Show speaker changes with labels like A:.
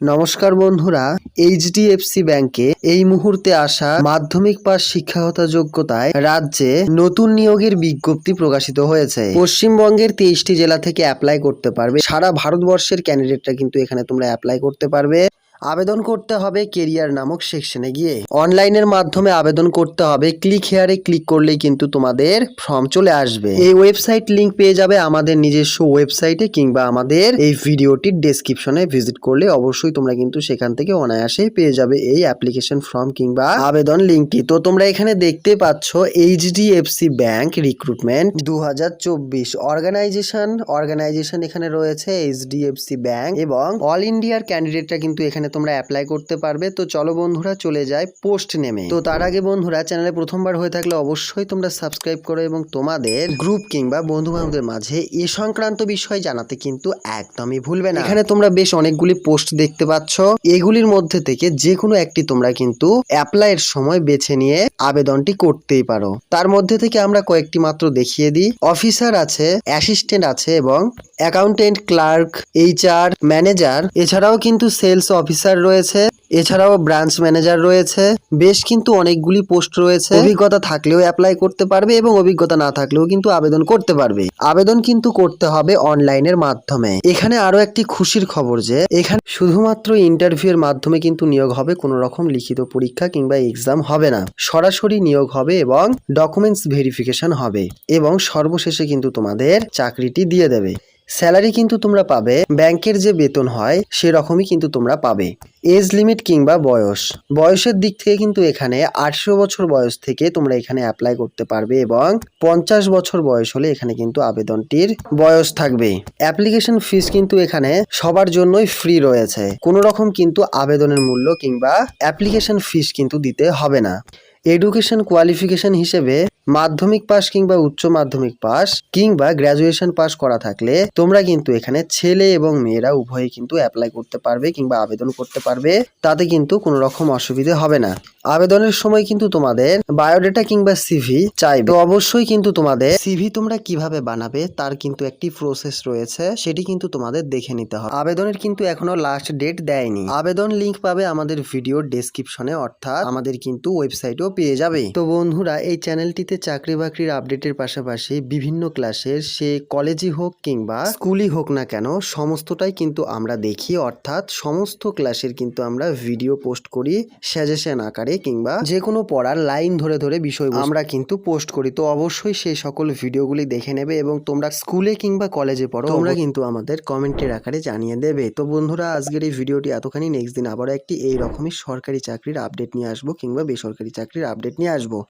A: নমস্কার বন্ধুরা, এইচডিএফসি ব্যাংকে এই মুহূর্তে আসা মাধ্যমিক পাশ শিক্ষাগত যোগ্যতায় রাজ্যে নতুন নিয়োগের বিজ্ঞপ্তি প্রকাশিত হয়েছে। পশ্চিমবঙ্গের তেইশটি জেলা থেকে অ্যাপ্লাই করতে পারবে। সারা ভারতবর্ষের ক্যান্ডিডেটরা কিন্তু এখানে তোমরা অ্যাপ্লাই করতে পারবে। আবেদন করতে হবে কেরিয়ার নামক সেকশনে গিয়ে। অনলাইনের মাধ্যমে আবেদন করতে হবে, ক্লিক হেয়ারে ক্লিক করলেই কিন্তু তোমাদের ফর্ম চলে আসবে। এই ওয়েবসাইট লিংক পেয়ে যাবে আমাদের নিজস্ব ওয়েবসাইটে কিংবা আমাদের এই ভিডিওটির ডেসক্রিপশনে ভিজিট করলে অবশ্যই তোমরা কিন্তু সেখান থেকে অনায়াসে পেয়ে যাবে এই অ্যাপ্লিকেশন ফর্ম কিংবা আবেদন লিঙ্কটি তো তোমরা এখানে দেখতে পাচ্ছ এইচডিএফসি ব্যাংক রিক্রুটমেন্ট দু হাজার চব্বিশ। অর্গানাইজেশন অর্গানাইজেশন এখানে রয়েছে এইচডিএফসি ব্যাংক এবং অল ইন্ডিয়ার ক্যান্ডিডেটরা কিন্তু এখানে তোমরা অ্যাপ্লাই করতে পারবে। তো চলো বন্ধুরা চলে যায় পোস্ট নেমে তো তার আগে বন্ধুরা চ্যানেলে প্রথমবার হয়ে থাকলে অবশ্যই তোমরা সাবস্ক্রাইব করো এবং তোমাদের গ্রুপ কিংবা বন্ধু বান্ধবদের মাঝে এ সংক্রান্ত বিষয় জানাতে কিন্তু একদমই ভুলবে না। এখানে তোমরা বেশ অনেকগুলি পোস্ট দেখতে পাচ্ছ। এগুলির মধ্যে থেকে যে কোনো একটি তোমরা কিন্তু অ্যাপ্লাইয়ের সময় বেছে নিয়ে আবেদনটি করতেই পারো। তার মধ্যে থেকে আমরা কয়েকটি মাত্র দেখিয়ে দিই। অফিসার আছে অ্যাসিস্ট্যান্ট আছে এবং অ্যাকাউন্টেন্ট, ক্লার্ক, এইচআর, ম্যানেজার, এছাড়াও কিন্তু সেলস অফিসার রয়েছে, এছাড়াও ব্রাঞ্চ ম্যানেজার রয়েছে, বেশ কিন্তু অনেকগুলি পোস্ট রয়েছে। অভিজ্ঞতা থাকলেও অ্যাপ্লাই করতে পারবে এবং অভিজ্ঞতা না থাকলেও কিন্তু আবেদন করতে পারবে। আবেদন কিন্তু করতে হবে অনলাইনের মাধ্যমে। এখানে আরও একটি খুশির খবর যে, এখানে শুধুমাত্র ইন্টারভিউ এর মাধ্যমে কিন্তু নিয়োগ হবে, কোনো রকম লিখিত পরীক্ষা কিংবা এক্সাম হবে না। সরাসরি নিয়োগ হবে এবং ডকুমেন্টস ভেরিফিকেশন হবে এবং সর্বশেষে কিন্তু তোমাদের চাকরিটি দিয়ে দেবে। স্যালারি কিন্তু তোমরা পাবে, ব্যাংকের যে বেতন হয় সেরকমই কিন্তু তোমরা পাবে। এজ লিমিট কিংবা বয়স। বয়সের দিক থেকে কিন্তু এখানে আটশো বছর বয়স থেকে তোমরা এখানে অ্যাপ্লাই করতে পারবে এবং পঞ্চাশ বছর বয়স হলে এখানে কিন্তু আবেদনটির বয়স থাকবে। অ্যাপ্লিকেশন ফিস কিন্তু এখানে সবার জন্যই ফ্রি রয়েছে। কোনো রকম কিন্তু আবেদনের মূল্য কিংবা অ্যাপ্লিকেশন ফিস কিন্তু দিতে হবে না। এডুকেশন কোয়ালিফিকেশন হিসেবে মাধ্যমিক পাস কিংবা উচ্চ মাধ্যমিক পাস কিংবা গ্র্যাজুয়েশন পাস করা থাকলে তোমরা কিন্তু এখানে ছেলে এবং মেয়েরা উভয়ে কিন্তু অ্যাপ্লাই করতে পারবে কিংবা আবেদন করতে পারবে। তাতে কিন্তু কোনো রকম অসুবিধে হবে না। আবেদনের সময় কিন্তু তোমাদের বায়োডেটা কিংবা সিভি চাইবে অবশ্যই কিন্তু তোমাদের সিভি তোমরা কীভাবে বানাবে তার কিন্তু একটি প্রসেস রয়েছে, সেটি কিন্তু তোমাদের দেখে নিতে হবে। আবেদনের কিন্তু এখনও লাস্ট ডেট দেয়নি। আবেদন লিংক পাবে আমাদের ভিডিওর ডেসক্রিপশনে অর্থাৎ আমাদের কিন্তু ওয়েবসাইটেও পেয়ে যাবে। তো বন্ধুরা এই চ্যানেলটিতে চাকরি বাকরির আপডেটের পাশাপাশি বিভিন্ন ক্লাসের সে কলেজই হোক কিংবা স্কুলই হোক না কেন সমস্তটাই কিন্তু আমরা দেখি। অর্থাৎ সমস্ত ক্লাসের কিন্তু আমরা ভিডিও পোস্ট করি সাজেশন আকারে কিংবা যে কোনো পড়ার লাইন ধরে ধরে বিষয় আমরা কিন্তু পোস্ট করি। তো অবশ্যই সেই সকল ভিডিওগুলি দেখে নেবে এবং তোমরা স্কুলে কিংবা কলেজে পড়ো তোমরা কিন্তু আমাদের কমেন্টের আকারে জানিয়ে দেবে। তো বন্ধুরা আজকের এই ভিডিওটি এতখানি। নেক্সট দিন আবারও একটি এই রকমই সরকারি চাকরির আপডেট নিয়ে আসব কিংবা বেসরকারি চাকরির আপডেট নিয়ে আসব।